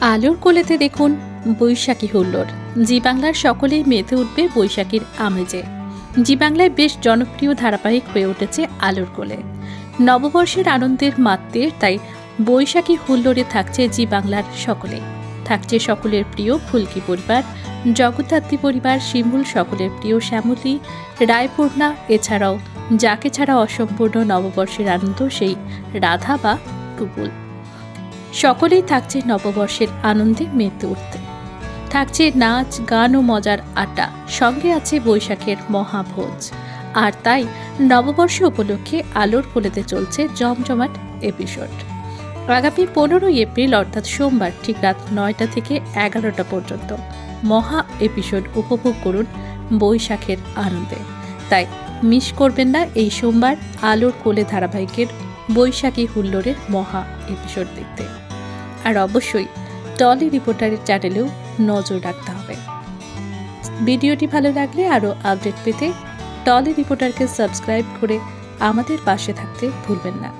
আলোর কোলেতে দেখুন বৈশাখী হুল্লোড়। জি বাংলার সকলেই মেতে উঠবে বৈশাখীর আমেজে। জি বাংলায় বেশ জনপ্রিয় ধারাবাহিক হয়ে উঠেছে আলোর কোলে। নববর্ষের আনন্দের মাত্রে তাই বৈশাখী হুল্লোড়ে থাকছে জি বাংলার সকলে। থাকছে সকলের প্রিয় ফুলকি পরিবার, জগদ্ধাত্রী পরিবার, শিমুল সকলের প্রিয় শ্যামলী, রায়পূর্ণা, এছাড়াও যাকে ছাড়া অসম্পূর্ণ নববর্ষের আনন্দ সেই রাধা বা টুপুল সকলেই থাকছে নববর্ষের আনন্দে মেতে উঠতে। থাকছে নাচ, গান ও মজার আড্ডা, সঙ্গে আছে বৈশাখের মহাভোজ। আর তাই নববর্ষ উপলক্ষে আলোর কোলেতে চলছে জমজমাট এপিসোড আগামী পনেরোই এপ্রিল, অর্থাৎ সোমবার, ঠিক রাত নয়টা থেকে এগারোটা পর্যন্ত মহা এপিসোড উপভোগ করুন বৈশাখের আনন্দে। তাই মিস করবেন না এই সোমবার আলোর কোলে ধারাবাহিকের বৈশাখী হুল্লোড়ের মহা এপিসোড দেখতে। আর অবশ্যই টলি রিপোর্টারের চ্যানেলেও নজর রাখতে হবে। ভিডিওটি ভালো লাগলে আরও আপডেট পেতে টলি রিপোর্টারকে সাবস্ক্রাইব করে আমাদের পাশে থাকতে ভুলবেন না।